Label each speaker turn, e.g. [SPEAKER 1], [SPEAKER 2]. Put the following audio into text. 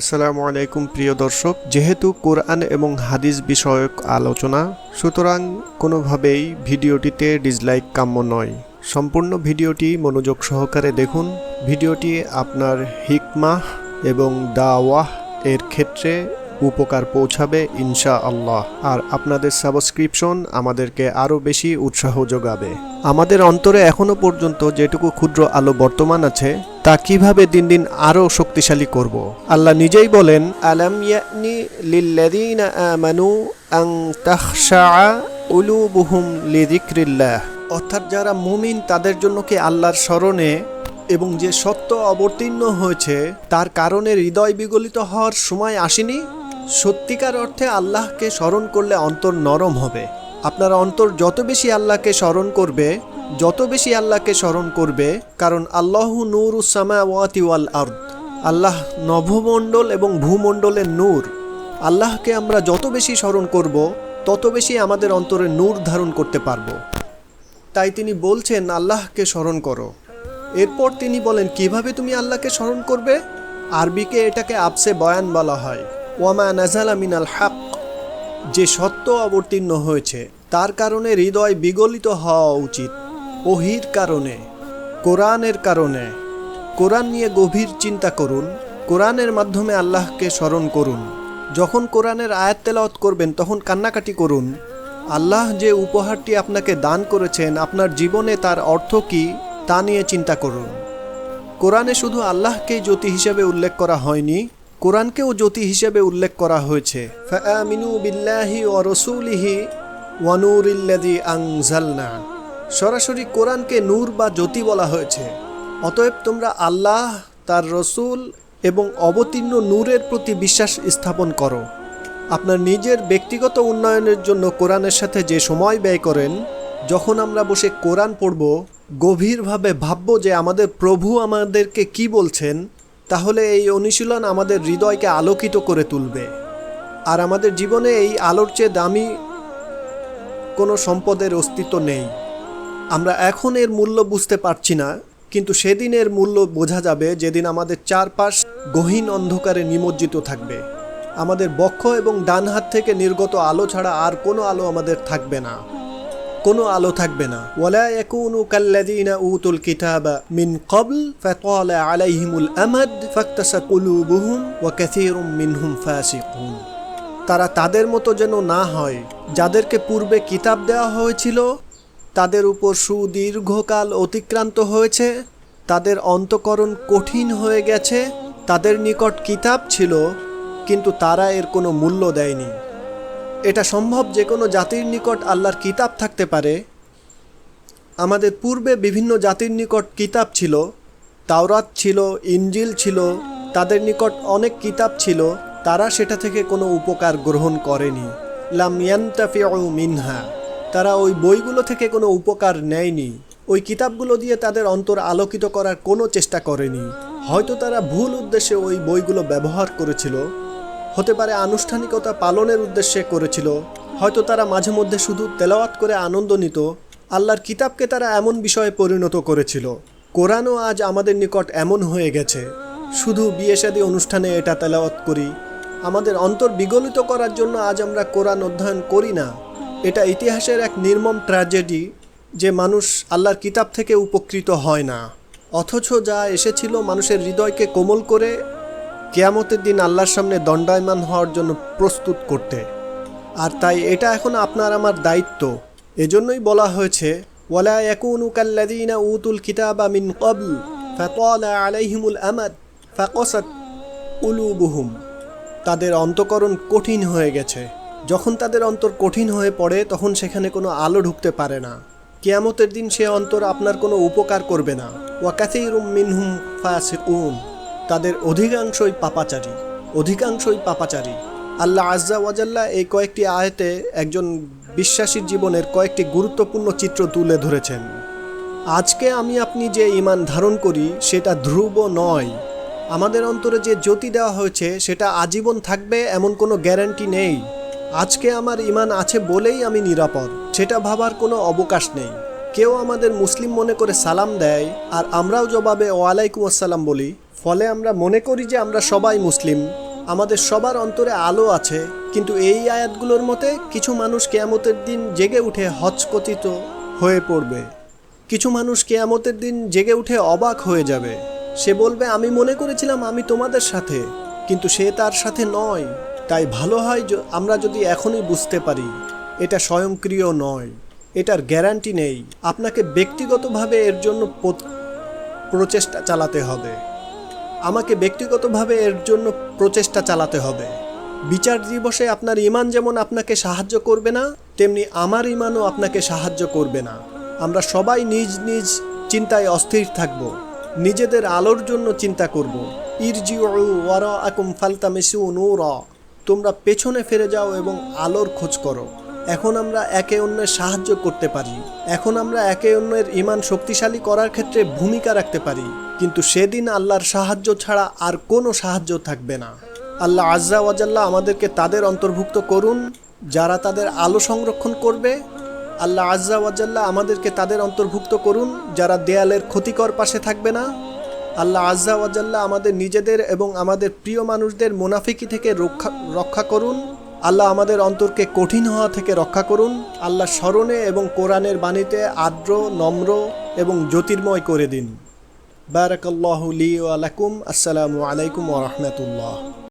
[SPEAKER 1] আসসালামু আলাইকুম, প্রিয় দর্শক। যেহেতু কোরআন এবং হাদিস বিষয়ক আলোচনা, সুতরাং কোনোভাবেই ভিডিওটিতে ডিসলাইক কাম্য নয়। সম্পূর্ণ ভিডিওটি মনোযোগ সহকারে দেখুন। ভিডিওটি আপনার হিকমাহ এবং দাওয়াহ এর ক্ষেত্রে উপকার পৌঁছাবে ইনশা আল্লাহ আর আপনাদের সাবস্ক্রিপশন আমাদেরকে আরও বেশি উৎসাহ যোগাবে। আমাদের অন্তরে এখনও পর্যন্ত যেটুকু ক্ষুদ্র আলো বর্তমান আছে তা কীভাবে দিন দিন আরও শক্তিশালী করব? আল্লাহ নিজেই বলেন, আলাম ইয়ানি লিল্লাযীনা আমানু আন তাখশা উলুবুহুম লিযিকরিল্লাহ। অর্থাৎ যারা মুমিন, তাদের জন্য কি আল্লাহর স্মরণে এবং যে সত্য অবতীর্ণ হয়েছে, তার কারণে হৃদয় বিগলিত হওয়ার সময় আসেনি? সত্যিকার অর্থে আল্লাহকে স্মরণ করলে অন্তর নরম হবে। আপনার অন্তর যত বেশি আল্লাহকে স্মরণ করবে যত বেশি আল্লাহকে স্মরণ করবে, কারণ আল্লাহু নূর উসামা ওয়াতি ওয়াল আর্দ, আল্লাহ নভমণ্ডল এবং ভূমণ্ডলের নূর। আল্লাহকে আমরা যত বেশি স্মরণ করব, তত বেশি আমাদের অন্তরে নূর ধারণ করতে পারব। তাই তিনি বলছেন, আল্লাহকে স্মরণ করো। এরপর তিনি বলেন, কীভাবে তুমি আল্লাহকে স্মরণ করবে? আরবিকে এটাকে আপসে বয়ান বলা হয়, ওয়ামা নাজালা মিনাল হাক যে সত্য অবতীর্ণ হয়েছে। তার কারণে হৃদয় বিগলিত হওয়া উচিত। ওহির কারণে, কোরআনের কারণে। কোরআন নিয়ে গভীর চিন্তা করুন, কোরআনের মাধ্যমে আল্লাহকে স্মরণ করুন। যখন কোরআনের আয়াত করবেন, তখন কান্নাকাটি করুন। আল্লাহ যে উপহারটি আপনাকে দান করেছেন, আপনার জীবনে তার অর্থ কি, তা নিয়ে চিন্তা করুন। কোরআনে শুধু আল্লাহকেই জ্যোতি হিসেবে উল্লেখ করা হয়নি, কোরআনকেও জ্যোতি হিসেবে উল্লেখ করা হয়েছে। ফাআমিনু বিল্লাহি ওয়া রাসূলিহি ওয়া নূরিল্লাযী আনজালনা। সরাসরি কোরআনকে নূর বা জ্যোতি বলা হয়েছে। অতএব তোমরা আল্লাহ, তার রসুল এবং অবতীর্ণ নূরের প্রতি বিশ্বাস স্থাপন করো। আপনার নিজের ব্যক্তিগত উন্নয়নের জন্য কোরআনের সাথে যে সময় ব্যয় করেন, যখন আমরা বসে কোরআন পড়ব, গভীরভাবে ভাবব যে আমাদের প্রভু আমাদেরকে কি বলছেন, তাহলে এই অনুশীলন আমাদের হৃদয়কে আলোকিত করে তুলবে। আর আমাদের জীবনে এই আলোর চেয়ে দামি কোনো সম্পদের অস্তিত্ব নেই। আমরা এখন এর মূল্য বুঝতে পারছি না, কিন্তু সেদিন এর মূল্য বোঝা যাবে যেদিন আমাদের চারপাশ গহীন অন্ধকারে নিমজ্জিত থাকবে। আমাদের বক্ষ এবং ডান হাত থেকে নির্গত আলো ছাড়া আর কোনো আলো আমাদের থাকবে না। কোনো আলো থাকবে না। ওয়ালা ইয়াকুনু কাল্লাযীনা উতুল কিতাবা মিন ক্বাবল ফাতালা আলাইহিমুল আমাদ ফাকতাসা কুলুবুহুম ওয়া কাসীরুম মিনহুম ফাসিকুন। তারা তাদের মতো যেন না হয়, যাদেরকে পূর্বে কিতাব দেওয়া হয়েছিল তাদের উপর সুদীর্ঘকাল অতিক্রান্ত হয়েছে, তাদের অন্তকরণ কঠিন হয়ে গেছে, তাদের নিকট কিতাব ছিল, কিন্তু তারা এর কোনো মূল্য দেয়নি। এটা সম্ভব যে কোনো জাতির নিকট আল্লাহর কিতাব থাকতে পারে। আমাদের পূর্বে বিভিন্ন জাতির নিকট কিতাব ছিল, তাওরাত ছিল ইঞ্জিল ছিল, তাদের নিকট অনেক কিতাব ছিল, তারা সেটা থেকে কোনো উপকার গ্রহণ করেনি। লাম ইয়ান্তাফিউ মিনহা। তারা ওই বইগুলো থেকে কোনো উপকার নেয়নি। ওই কিতাবগুলো দিয়ে তাদের অন্তর আলোকিত করার কোনো চেষ্টা করেনি। হয়তো তারা ভুল উদ্দেশ্যে ওই বইগুলো ব্যবহার করেছিল। হতে পারে আনুষ্ঠানিকতা পালনের উদ্দেশ্যে করেছিল। হয়তো তারা মাঝে মধ্যে শুধু তেলাওয়াত করে আনন্দ নিত। আল্লাহর কিতাবকে তারা এমন বিষয়ে পরিণত করেছিল। কোরআনও আজ আমাদের নিকট এমন হয়ে গেছে। শুধু বিয়ে শাদী অনুষ্ঠানে এটা তেলাওয়াত করি। আমাদের অন্তর বিগলিত করার জন্য আজ আমরা কোরআন অধ্যয়ন করি না। এটা ইতিহাসের এক নির্মম ট্র্যাজেডি যে মানুষ আল্লাহর কিতাব থেকে উপকৃত হয় না। অথচ যা এসেছিল মানুষের হৃদয়কে কোমল করে কেয়ামতের দিন আল্লাহর সামনে দণ্ডায়মান হওয়ার জন্য প্রস্তুত করতে। আর তাই এটা এখন আপনার আমার দায়িত্ব। এজন্যই বলা হয়েছে, ওয়ালা ইয়াকুনু কাল্লাযীনা উতুল কিতাবা মিন ক্বাবল ফাতালা আলাইহিমুল আমাদ ফাকাসাত কুলুবুহুম তাদের অন্তকরণ কঠিন হয়ে গেছে। যখন তাদের অন্তর কঠিন হয়ে পড়ে, তখন সেখানে কোনো আলো ঢুকতে পারে না। কেয়ামতের দিন সে অন্তর আপনার কোনো উপকার করবে না। ওয়াকাসিরুম মিনহুম উম তাদের অধিকাংশই পাপাচারী। অধিকাংশই পাপাচারী। আল্লাহ আজ্জা ওয়াজাল্লাহ এই কয়েকটি আয়তে একজন বিশ্বাসীর জীবনের কয়েকটি গুরুত্বপূর্ণ চিত্র তুলে ধরেছেন। আজকে আমি আপনি যে ইমান ধারণ করি, সেটা ধ্রুব নয়। আমাদের অন্তরে যে জ্যোতি দেওয়া হয়েছে, সেটা আজীবন থাকবে, এমন কোনো গ্যারান্টি নেই। আজকে আমার ইমান আছে বলেই আমি নিরাপদ। সেটা ভাবার কোনো অবকাশ নেই। কেউ আমাদের মুসলিম মনে করে সালাম দেয়, আর আমরাও জবাবে ওয়ালাইকুম আসসালাম বলি। ফলে আমরা মনে করি যে আমরা সবাই মুসলিম। আমাদের সবার অন্তরে আলো আছে, কিন্তু এই আয়াতগুলোর মতে কিছু মানুষ কেয়ামতের দিন জেগে উঠে হচকচিত হয়ে পড়বে। কিছু মানুষ কেয়ামতের দিন জেগে উঠে অবাক হয়ে যাবে। সে বলবে, আমি মনে করেছিলাম আমি তোমাদের সাথে, কিন্তু সে তার সাথে নয়। তাই ভালো হয় আমরা যদি এখনই বুঝতে পারি, এটা স্বয়ংক্রিয় নয়, এটার গ্যারান্টি নেই। আপনাকে ব্যক্তিগতভাবে এর জন্য প্রচেষ্টা চালাতে হবে। আমাকে ব্যক্তিগতভাবে এর জন্য প্রচেষ্টা চালাতে হবে। বিচার দিবসে আপনার ইমান যেমন আপনাকে সাহায্য করবে না, তেমনি আমার ইমানও আপনাকে সাহায্য করবে না। আমরা সবাই নিজ নিজ চিন্তায় অস্থির থাকব। নিজেদের আলোর জন্য চিন্তা করব। ইরজিউ ওয়ারা আকুম ফালতামিসু নূরা। তোমরা পেছনে ফিরে যাও এবং আলোর খোঁজ করো। এখন আমরা একে অন্যের সাহায্য করতে পারি। এখন আমরা একে অন্যের ইমান শক্তিশালী করার ক্ষেত্রে ভূমিকা রাখতে পারি। কিন্তু সেদিন আল্লাহর সাহায্য ছাড়া আর কোনো সাহায্য থাকবে না। আল্লাহ আজ্জা ওয়াজাল্লাহ আমাদেরকে তাদের অন্তর্ভুক্ত করুন, যারা তাদের আলো সংরক্ষণ করবে। আল্লাহ আজ্জা ওয়াজাল্লাহ আমাদেরকে তাদের অন্তর্ভুক্ত করুন, যারা দেয়ালের ক্ষতিকর পাশে থাকবে না। আল্লাহ আজ্জা ওয়াজাল্লাহ আমাদের নিজেদের এবং আমাদের প্রিয় মানুষদের মুনাফিকি থেকে রক্ষা রক্ষা করুন। আল্লাহ আমাদের অন্তরকে কঠিন হওয়া থেকে রক্ষা করুন। আল্লাহ স্মরণে এবং কোরআনের বাণীতে আর্দ্র, নম্র এবং জ্যোতির্ময় করে দিন। বারাকাল্লাহ লি ওয়া আসসালামু আলাইকুম ওরহমতুল্লাহ রাহমাতুল্লাহ।